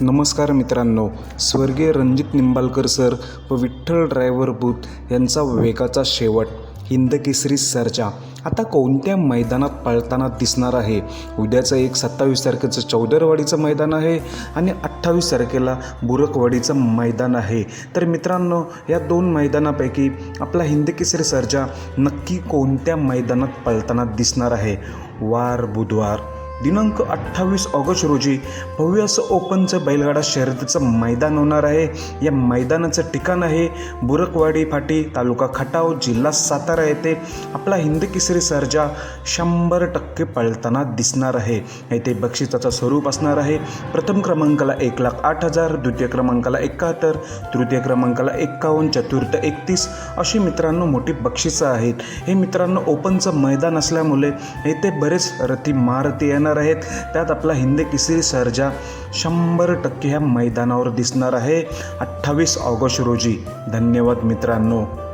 नमस्कार मित्रांनो स्वर्गीय रणजित निंबाळकर सर व विठ्ठल ड्रायव्हर बूथ यांचा वेगाचा शेवट हिंदकेसरी सर्जा आता कोणत्या मैदानात पळताना दिसणार आहे? उद्याचं एक सत्तावीस तारखेचं चौदरवाडीचं मैदान आहे आणि अठ्ठावीस तारखेला बुरकवाडीचं मैदान आहे. तर मित्रांनो या दोन मैदानापैकी आपला हिंदकेसरी सरजा सर्जा नक्की कोणत्या मैदानात पळताना दिसणार आहे? वार बुधवार. दिनांक अठ्ठावीस ऑगस्ट रोजी भव्य असं ओपनचं बैलगाडा शर्यतीचं मैदान होणार आहे. या मैदानाचं ठिकाण आहे बुरकवाडी फाटी तालुका खटाव जिल्हा सातारा येथे. आपला हिंद किसरी सर्जा शंभर टक्के पळताना दिसणार आहे. येथे बक्षिसाचं स्वरूप असणार आहे. प्रथम क्रमांकाला एक लाख आठ हजार द्वितीय क्रमांकाला एकाहत्तर तृतीय क्रमांकाला एक्कावन्न चतुर्थ एकतीस अशी मित्रांनो मोठी बक्षिसं आहेत. हे मित्रांनो ओपनचं मैदान असल्यामुळे येथे बरेच रथी महारथी येणार आहेत. त्यात आपला हिंदी किसरी सर्जा शंभर टक्के ह्या मैदानावर दिसणार आहे. अठ्ठावीस ऑगस्ट रोजी. धन्यवाद मित्रांनो.